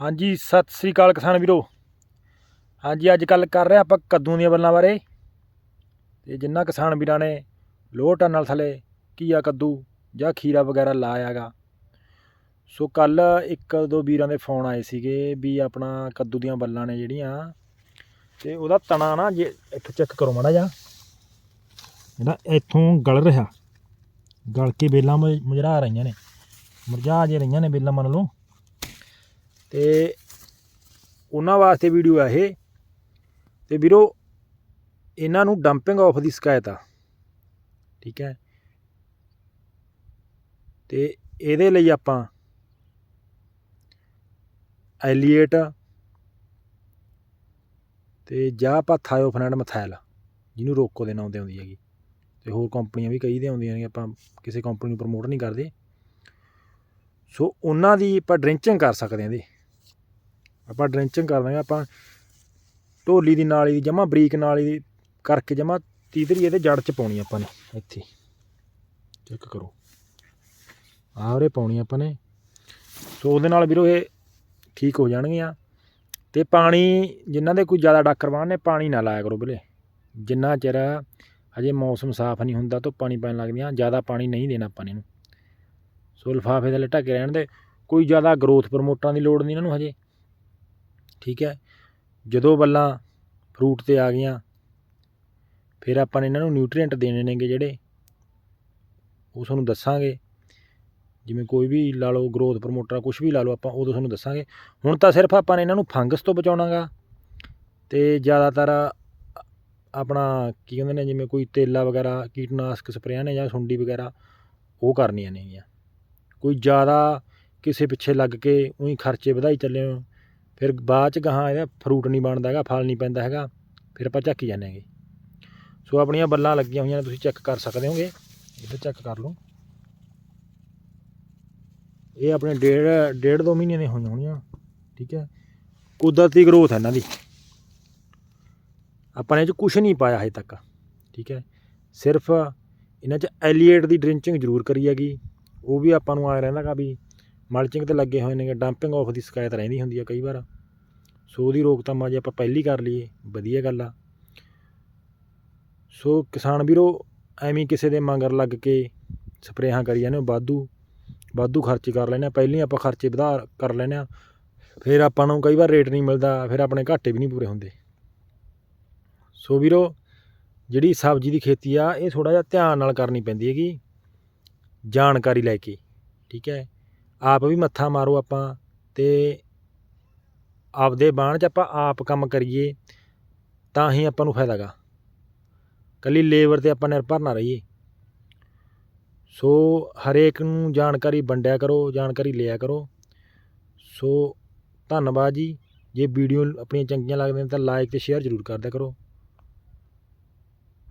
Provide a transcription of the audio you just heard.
ਹਾਂਜੀ, ਸਤਿ ਸ੍ਰੀ ਅਕਾਲ ਕਿਸਾਨ ਵੀਰੋ। ਹਾਂਜੀ, ਅੱਜ ਕੱਲ ਕਰ ਰਹੇ ਆਪਾਂ ਕੱਦੂ ਦੀਆਂ ਬੱਲਾਂ ਬਾਰੇ। ਤੇ ਜਿੰਨਾ ਕਿਸਾਨ ਵੀਰਾਂ ਨੇ ਲੋਹ ਟਨ ਨਾਲ ਥਲੇ ਘੀਆ, ਕੱਦੂ ਜਾਂ ਖੀਰਾ ਵਗੈਰਾ ਲਾਇਆਗਾ ਸੋ ਕੱਲ ਇੱਕ ਦੋ ਵੀਰਾਂ ਦੇ ਫੋਨ ਆਏ ਸੀਗੇ ਵੀ ਆਪਣਾ ਕੱਦੂ ਦੀਆਂ ਬੱਲਾਂ ਨੇ ਜਿਹੜੀਆਂ, ਤੇ ਉਹਦਾ ਤਣਾ ਨਾ ਜੇ ਇੱਥੇ ਚੈੱਕ ਕਰੋ ਮਾੜਾ ਜਾ ਜਿਹੜਾ ਇੱਥੋਂ ਗਲ ਰਿਹਾ। ਗਲ ਕੇ ਬੇਲਾਂ ਮੁ- ਮੁਰਝਾ ਰਹੀਆਂ ਨੇ। ਮੁਰਝਾ ਜੇ ਰਹੀਆਂ ਨੇ ਬੇਲਾਂ ਮੰਨ ਲਓ। ਤੇ ਉਹਨਾਂ ਵਾਸਤੇ ਵੀਡੀਓ ਆ ਇਹ। ਤੇ ਵੀਰੋ, ਇਹਨਾਂ ਨੂੰ ਡੰਪਿੰਗ ਆਫ ਦੀ ਸ਼ਿਕਾਇਤ ਆ। ਠੀਕ ਹੈ। ਤੇ ਇਹਦੇ ਲਈ ਆਪਾਂ ਐਲੀਏਟ ਤੇ ਜਾਂ ਆਪਾਂ ਥਾਇਓਫਨੈਡ ਮਥੈਲ ਜਿਹਨੂੰ ਰੋਕੋ ਦੇ ਨਾਂ ਤੇ ਆਉਂਦੀ ਹੈਗੀ। ਤੇ ਹੋਰ ਕੰਪਨੀਆਂ ਵੀ ਕਈ ਦੇ ਆਉਂਦੀਆਂ ਨੇ, ਆਪਾਂ ਕਿਸੇ ਕੰਪਨੀ ਨੂੰ ਪ੍ਰਮੋਟ ਨਹੀਂ ਕਰਦੇ। ਸੋ ਉਹਨਾਂ ਦੀ ਆਪਾਂ ਡ੍ਰਿੰਚਿੰਗ ਕਰ ਸਕਦੇ ਹਾਂ ਇਹਦੇ। ਆਪਾਂ ਡ੍ਰਿੰਚਿੰਗ ਕਰ ਦਾਂਗੇ ਆਪਾਂ ਢੋਲੀ ਦੀ ਨਾਲੀ ਦੀ ਜਮਾ ਬਰੀਕ ਨਾਲੀ ਦੀ ਕਰਕੇ ਜਮਾ ਤੀਤਰੀ ਇਹਦੇ ਜੜ ਚ ਪਾਉਣੀ ਆਪਾਂ ਨੇ, ਇੱਥੇ। ਚੈੱਕ ਕਰੋ। ਆਹਰੇ ਪਾਉਣੀ ਆਪਾਂ ਨੇ। ਸੋ ਉਹਦੇ ਨਾਲ ਵੀਰੋ ਇਹ ਠੀਕ ਹੋ ਜਾਣਗੀਆਂ। ਤੇ ਪਾਣੀ ਜਿਨ੍ਹਾਂ ਦੇ ਕੋਈ ਜ਼ਿਆਦਾ ਡਾਕਰ ਬਾਣ ਨੇ, ਪਾਣੀ ਨਾ ਲਾਇਆ ਕਰੋ ਵੀਰੇ। ਜਿੰਨਾ ਚਿਰ ਹਜੇ ਮੌਸਮ ਸਾਫ਼ ਨਹੀਂ ਹੁੰਦਾ ਤਾਂ ਪਾਣੀ ਪੈਣ ਲੱਗਦੀਆਂ ਜ਼ਿਆਦਾ ਪਾਣੀ ਨਹੀਂ ਦੇਣਾ ਆਪਾਂ ਨੇ ਇਹਨੂੰ। ਸੋ ਲਿਫਾਫੇ ਥੱਲੇ ਢੱਕੇ ਰਹਿਣ ਦੇ। ਕੋਈ ਜ਼ਿਆਦਾ ਗਰੋਥ ਪ੍ਰਮੋਟਰਾਂ ਦੀ ਲੋੜ ਨਹੀਂ ਇਹਨਾਂ ਨੂੰ ਹਜੇ। ਠੀਕ ਹੈ? ਜਦੋਂ ਬੱਲਾਂ ਫਰੂਟ ਤੇ ਆ ਗਈਆਂ, ਫਿਰ ਆਪਾਂ ਨੇ ਇਹਨਾਂ ਨੂੰ ਨਿਊਟਰੀਐਂਟ ਦੇਣੇ ਨੇਗੇ ਜਿਹੜੇ ਉਹ ਤੁਹਾਨੂੰ ਦੱਸਾਂਗੇ। ਜਿਵੇਂ ਕੋਈ ਵੀ ਲਾ ਲਓ ਗਰੋਥ ਪ੍ਰਮੋਟਰ ਕੁਝ ਵੀ ਲਾ ਲਓ ਆਪਾਂ ਉਦੋਂ ਤੁਹਾਨੂੰ ਦੱਸਾਂਗੇ। ਹੁਣ ਤਾਂ ਸਿਰਫ ਆਪਾਂ ਨੇ ਇਹਨਾਂ ਨੂੰ ਫੰਗਸ ਤੋਂ ਬਚਾਉਣਾਗਾ। ਤੇ ਜ਼ਿਆਦਾਤਰ ਆਪਣਾ ਕੀ ਕਹਿੰਦੇ ਨੇ, ਜਿਵੇਂ ਕੋਈ ਤੇਲਾ ਵਗੈਰਾ, ਕੀਟਨਾਸ਼ਕ ਸਪਰੇਆਂ ਨੇ ਜਾਂ ਸੁੰਡੀ ਵਗੈਰਾ, ਉਹ ਕਰਨੀਆਂ ਨੇਗੀਆਂ। ਕੋਈ ਜ਼ਿਆਦਾ ਕਿਸੇ ਪਿੱਛੇ ਲੱਗ ਕੇ ਉਹੀ ਖਰਚੇ ਵਧਾਈ ਚੱਲੇ ਹੋ ਫਿਰ ਬਾਅਦ ਚ ਗਾਹਾਂ ਇਹਦਾ ਫਰੂਟ ਨਹੀਂ ਬਣਦਾ ਹੈਗਾ, ਫਲ ਨਹੀਂ ਪੈਂਦਾ ਹੈਗਾ, ਫਿਰ ਆਪਾਂ ਝੱਕੀ ਜਾਂਦੇ ਹੈਗੇ। ਸੋ ਆਪਣੀਆਂ ਬੱਲਾਂ ਲੱਗੀਆਂ ਹੋਈਆਂ ਨੇ, ਤੁਸੀਂ ਚੈੱਕ ਕਰ ਸਕਦੇ ਹੋਗੇ। ਇੱਧਰ ਚੈੱਕ ਕਰ ਲਓ। ਇਹ ਆਪਣੇ ਡੇਢ ਡੇਢ ਦੋ ਮਹੀਨੇ ਦੀਆਂ ਹੋਈਆਂ ਹੋਣੀਆਂ, ਠੀਕ ਹੈ। ਕੁਦਰਤੀ ਗਰੋਥ ਹੈ ਇਹਨਾਂ ਦੀ। ਆਪਾਂ ਨੇ ਇਹ 'ਚ ਕੁਝ ਨਹੀਂ ਪਾਇਆ ਹਜੇ ਤੱਕ, ਠੀਕ ਹੈ। ਸਿਰਫ ਇਹਨਾਂ 'ਚ ਐਲੀਏਟ ਦੀ ਡ੍ਰਿੰਚਿੰਗ ਜ਼ਰੂਰ ਕਰੀ ਹੈਗੀ। ਉਹ ਵੀ ਆਪਾਂ ਨੂੰ ਆ ਰਹਿੰਦਾਗਾ ਵੀ ਮਲਚਿੰਗ ਤੇ ਲੱਗੇ ਹੋਏ ਨੇ ਡੰਪਿੰਗ ਆਫ ਦੀ ਸ਼ਿਕਾਇਤ ਰਹਿੰਦੀ ਹੁੰਦੀ ਆ ਕਈ ਵਾਰ। ਸੋ ਉਹਦੀ ਰੋਕਥਾਮ ਜੇ ਆਪਾਂ ਪਹਿਲੀ ਕਰ ਲਈਏ, ਵਧੀਆ ਗੱਲ ਆ। ਸੋ ਕਿਸਾਨ ਵੀਰੋ, ਐਵੇਂ ਕਿਸੇ ਦੇ ਮੰਗਰ ਲੱਗ ਕੇ ਸਪਰੇਹਾਂ ਕਰੀ ਜਾਂਦੇ ਹੋ, ਵਾਧੂ ਵਾਧੂ ਖਰਚੇ ਕਰ ਲੈਂਦੇ ਆ। ਪਹਿਲਾਂ ਹੀ ਆਪਾਂ ਖਰਚੇ ਵਧਾ ਕਰ ਲੈਂਦੇ ਆ, ਫਿਰ ਆਪਾਂ ਨੂੰ ਕਈ ਵਾਰ ਰੇਟ ਨਹੀਂ ਮਿਲਦਾ, ਫਿਰ ਆਪਣੇ ਘਾਟੇ ਵੀ ਨਹੀਂ ਪੂਰੇ ਹੁੰਦੇ। ਸੋ ਵੀਰੋ, ਜਿਹੜੀ ਸਬਜ਼ੀ ਦੀ ਖੇਤੀ ਆ, ਇਹ ਥੋੜਾ ਜਿਹਾ ਧਿਆਨ ਨਾਲ ਕਰਨੀ ਪੈਂਦੀ ਹੈਗੀ, ਜਾਣਕਾਰੀ ਲੈ ਕੇ, ਠੀਕ ਹੈ? ਆਪ ਵੀ ਮੱਥਾ ਮਾਰੋ ਆਪਾਂ ਅਤੇ ਆਪਦੇ ਬਾਣ 'ਚ ਆਪਾਂ ਆਪ ਕੰਮ ਕਰੀਏ, ਤਾਂ ਹੀ ਆਪਾਂ ਨੂੰ ਫਾਇਦਾ ਗਾ। ਇਕੱਲੀ ਲੇਬਰ ਤੇ ਆਪਾਂ ਨਿਰਭਰ ਨਾ ਰਹੀਏ। ਸੋ ਹਰੇਕ ਨੂੰ ਜਾਣਕਾਰੀ ਵੰਡਿਆ ਕਰੋ, ਜਾਣਕਾਰੀ ਲਿਆ ਕਰੋ। ਸੋ ਧੰਨਵਾਦ ਜੀ। ਜੇ ਵੀਡੀਓ ਆਪਣੀਆਂ ਚੰਗੀਆਂ ਲੱਗਦੀਆਂ ਤਾਂ ਲਾਈਕ ਅਤੇ ਸ਼ੇਅਰ ਜ਼ਰੂਰ ਕਰਦਿਆ ਕਰੋ।